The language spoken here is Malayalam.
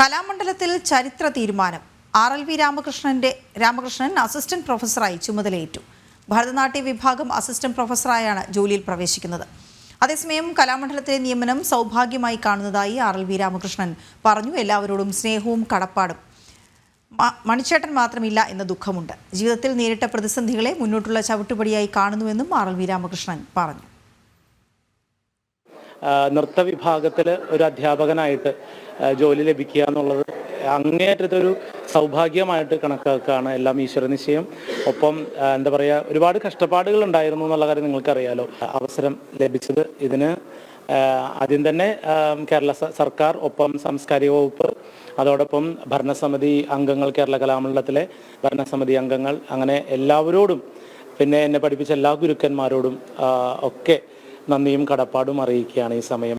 കലാമണ്ഡലത്തിൽ ചരിത്ര തീരുമാനം. ആർ എൽ വി രാമകൃഷ്ണന്റെ രാമകൃഷ്ണൻ അസിസ്റ്റന്റ് പ്രൊഫസറായി ചുമതലയേറ്റു. ഭരതനാട്യ വിഭാഗം അസിസ്റ്റന്റ് പ്രൊഫസറായാണ് ജോലിയിൽ പ്രവേശിക്കുന്നത്. അതേസമയം കലാമണ്ഡലത്തിലെ നിയമനം സൗഭാഗ്യമായി കാണുന്നതായി ആർ എൽ വി രാമകൃഷ്ണൻ പറഞ്ഞു. എല്ലാവരോടും സ്നേഹവും കടപ്പാടും. മണിച്ചേട്ടൻ മാത്രമില്ല എന്ന ദുഃഖമുണ്ട്. ജീവിതത്തിൽ നേരിട്ട പ്രതിസന്ധികളെ മുന്നോട്ടുള്ള ചവിട്ടുപടിയായി കാണുന്നുവെന്നും ആർ എൽ വി രാമകൃഷ്ണൻ പറഞ്ഞു. നൃത്ത വിഭാഗത്തിൽ ഒരു അധ്യാപകനായിട്ട് ജോലി ലഭിക്കുക എന്നുള്ളത് അങ്ങേയറ്റത്തൊരു സൗഭാഗ്യമായിട്ട് കണക്കാക്കുകയാണ് എല്ലാം ഈശ്വരനിശ്ചയം ഒപ്പം എന്താ പറയുക ഒരുപാട് കഷ്ടപ്പാടുകൾ ഉണ്ടായിരുന്നു എന്നുള്ള കാര്യം നിങ്ങൾക്കറിയാലോ. അവസരം ലഭിച്ചത് ഇതിന് ആദ്യം തന്നെ കേരള സർക്കാർ ഒപ്പം സാംസ്കാരിക വകുപ്പ് അതോടൊപ്പം ഭരണസമിതി അംഗങ്ങൾ കേരള കലാമണ്ഡലത്തിലെ ഭരണസമിതി അംഗങ്ങൾ അങ്ങനെ എല്ലാവരോടും പിന്നെ എന്നെ പഠിപ്പിച്ച എല്ലാ ഗുരുക്കന്മാരോടും ഒക്കെ നന്ദിയും കടപ്പാടും അറിയിക്കുകയാണ് ഈ സമയം.